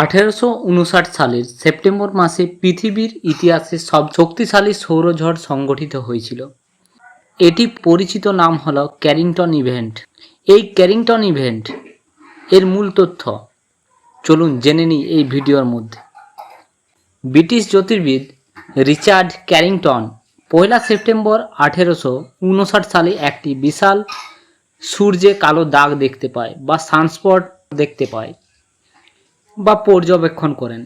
আঠেরোশো উনষাট সালের সেপ্টেম্বর মাসে পৃথিবীর ইতিহাসে সব শক্তিশালী সৌরঝড় সংগঠিত হয়েছিল। এটি পরিচিত নাম হল ক্যারিংটন ইভেন্ট। এই ক্যারিংটন ইভেন্ট এর মূল তথ্য। চলুন জেনে নিই এই ভিডিওর মধ্যে। ব্রিটিশ জ্যোতির্বিদ রিচার্ড ক্যারিংটন পয়লা সেপ্টেম্বর আঠেরোশো উনষাট সালে একটি বিশাল সূর্যে কালো দাগ দেখতে পায় বা সানস্পট দেখতে পায়। বা পর্যবেক্ষণ করেন।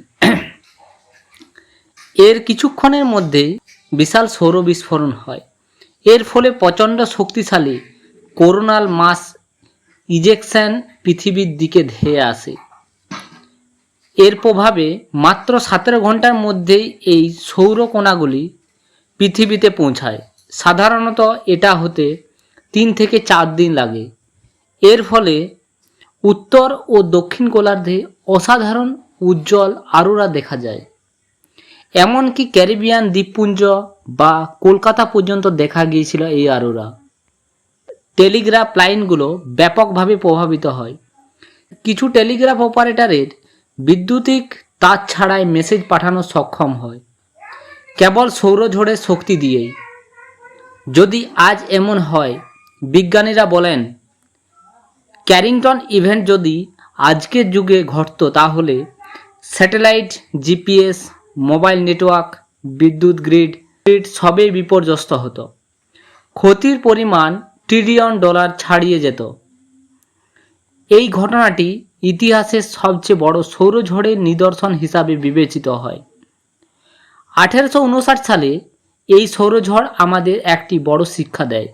এর কিছুক্ষণের মধ্যেই বিশাল সৌর বিস্ফোরণ হয়। এর ফলে প্রচণ্ড শক্তিশালী করোনাল মাস ইজেকশন পৃথিবীর দিকে ধেয়ে আসে। এর প্রভাবে মাত্র সতেরো ঘণ্টার মধ্যেই এই সৌর কণাগুলি পৃথিবীতে পৌঁছায়। সাধারণত এটা হতে তিন থেকে চার দিন লাগে। এর ফলে উত্তর ও দক্ষিণ গোলার্ধে অসাধারণ উজ্জ্বল আরোরা দেখা যায়। এমনকি ক্যারিবিয়ান দ্বীপপুঞ্জ বা কলকাতা পর্যন্ত দেখা গিয়েছিল এই আরোরা। টেলিগ্রাফ লাইনগুলো ব্যাপকভাবে প্রভাবিত হয়। কিছু টেলিগ্রাফ অপারেটরের বিদ্যুতিক তার ছাড়াই মেসেজ পাঠানো সক্ষম হয়। কেবল সৌরঝড়ের শক্তি দিয়েই। যদি আজ এমন হয়, বিজ্ঞানীরা বলেন, ক্যারিংটন ইভেন্ট যদি আজকের যুগে ঘটতো তাহলে স্যাটেলাইট, জিপিএস, মোবাইল নেটওয়ার্ক, বিদ্যুৎ গ্রিড গ্রিড সবই বিপর্যস্ত হতো। ক্ষতির পরিমাণ ট্রিলিয়ন ডলার ছাড়িয়ে যেত। এই ঘটনাটি ইতিহাসের সবচেয়ে বড় সৌরঝড়ের নিদর্শন হিসাবে বিবেচিত হয়। আঠেরোশো উনষাট সালে এই সৌরঝড় আমাদের একটি বড় শিক্ষা দেয়।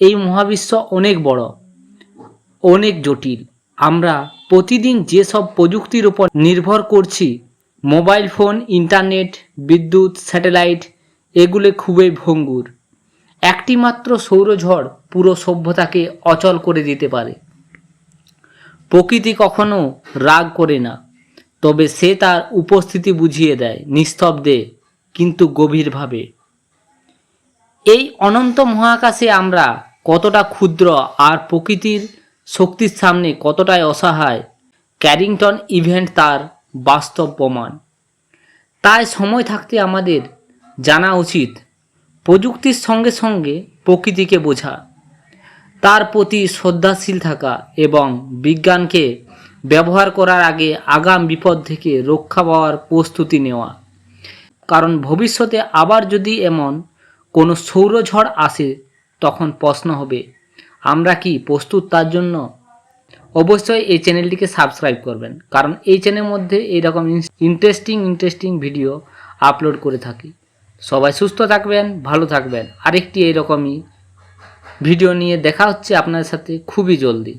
এই মহাবিশ্ব অনেক বড়, অনেক জটিল। আমরা প্রতিদিন যেসব প্রযুক্তির উপর নির্ভর করছি, মোবাইল ফোন, ইন্টারনেট, বিদ্যুৎ, স্যাটেলাইট, এগুলো খুবই ভঙ্গুর। একটি মাত্র সৌরঝড় পুরো সভ্যতাকে অচল করে দিতে পারে। প্রকৃতি কখনো রাগ করে না, তবে সে তার উপস্থিতি বুঝিয়ে দেয় নিস্তব্ধে, কিন্তু গভীরভাবে। এই অনন্ত মহাকাশে আমরা কতটা ক্ষুদ্র আর প্রকৃতির শক্তির সামনে কতটাই অসহায়, ক্যারিংটন ইভেন্ট তার বাস্তব প্রমাণ। তাই সময় থাকতে আমাদের জানা উচিত প্রযুক্তির সঙ্গে সঙ্গে প্রকৃতিকে বোঝা, তার প্রতি শ্রদ্ধাশীল থাকা এবং বিজ্ঞানকে ব্যবহার করার আগে আগাম বিপদ থেকে রক্ষা পাওয়ার প্রস্তুতি নেওয়া। কারণ ভবিষ্যতে আবার যদি এমন কোনো সৌরঝড় আসে, তখন প্রশ্ন হবে আমরা কি প্রস্তুত তার জন্য? অবশ্যই এই চ্যানেলটিকে সাবস্ক্রাইব করবেন, কারণ এই চ্যানেলের মধ্যে এইরকম ইন্টারেস্টিং ইন্টারেস্টিং ভিডিও আপলোড করে থাকি। সবাই সুস্থ থাকবেন, ভালো থাকবেন। আরেকটি এইরকমই ভিডিও নিয়ে দেখা হচ্ছে আপনাদের সাথে খুবই জলদি।